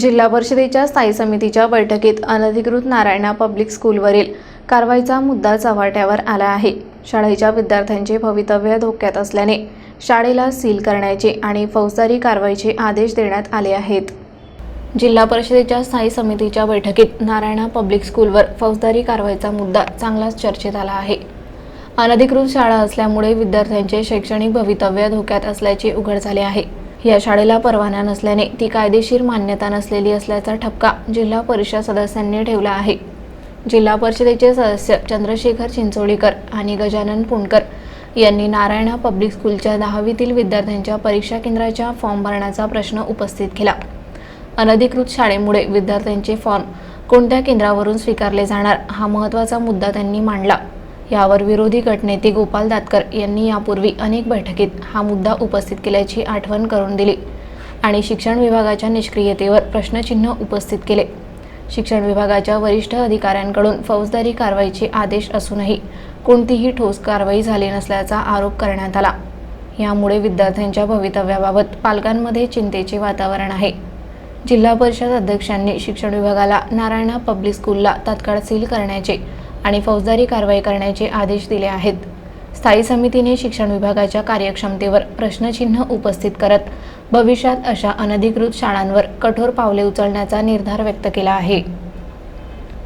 जिल्हा परिषदेच्या स्थायी समितीच्या बैठकीत अनधिकृत नारायणा पब्लिक स्कूलवरील कारवाईचा मुद्दा चव्हाट्यावर आला आहे. शाळेच्या विद्यार्थ्यांचे भवितव्य धोक्यात असल्याने शाळेला सील करण्याचे आणि फौजदारी कारवाईचे आदेश देण्यात आले आहेत. जिल्हा परिषदेच्या स्थायी समितीच्या बैठकीत नारायणा पब्लिक स्कूलवर फौजदारी कारवाईचा मुद्दा चांगलाच चर्चेत आला आहे. अनधिकृत शाळा असल्यामुळे विद्यार्थ्यांचे शैक्षणिक भवितव्य धोक्यात असल्याचे उघड झाले आहे. या शाळेला परवाना नसल्याने ती कायदेशीर मान्यता नसलेली असल्याचा ठपका जिल्हा परिषद सदस्यांनी ठेवला आहे. जिल्हा परिषदेचे सदस्य चंद्रशेखर चिंचोळीकर आणि गजानन पुणकर यांनी नारायणा पब्लिक स्कूलच्या दहावीतील विद्यार्थ्यांच्या परीक्षा केंद्राच्या फॉर्म भरण्याचा प्रश्न उपस्थित केला. अनधिकृत शाळेमुळे विद्यार्थ्यांचे फॉर्म कोणत्या केंद्रावरून स्वीकारले जाणार हा महत्त्वाचा मुद्दा त्यांनी मांडला. यावर विरोधी गटनेते गोपाल दातकर यांनी यापूर्वी अनेक बैठकीत हा मुद्दा उपस्थित केल्याची आठवण करून दिली आणि शिक्षण विभागाच्या निष्क्रियतेवर प्रश्नचिन्ह उपस्थित केले. शिक्षण विभागाच्या वरिष्ठ अधिकाऱ्यांकडून फौजदारी कारवाईचे आदेश असूनही कोणतीही ठोस कारवाई झाली नसल्याचा आरोप करण्यात आला. यामुळे विद्यार्थ्यांच्या भवितव्याबाबत पालकांमध्ये चिंतेचे वातावरण आहे. जिल्हा परिषद अध्यक्षांनी शिक्षण विभागाला नारायणा पब्लिक स्कूलला तात्काळ सील करण्याचे आणि फौजदारी कारवाई करण्याचे आदेश दिले आहेत. स्थायी समितीने शिक्षण विभागाच्या कार्यक्षमतेवर प्रश्नचिन्ह उपस्थित करत भविष्यात अशा अनधिकृत शाळांवर कठोर पावले उचलण्याचा निर्धार व्यक्त केला आहे.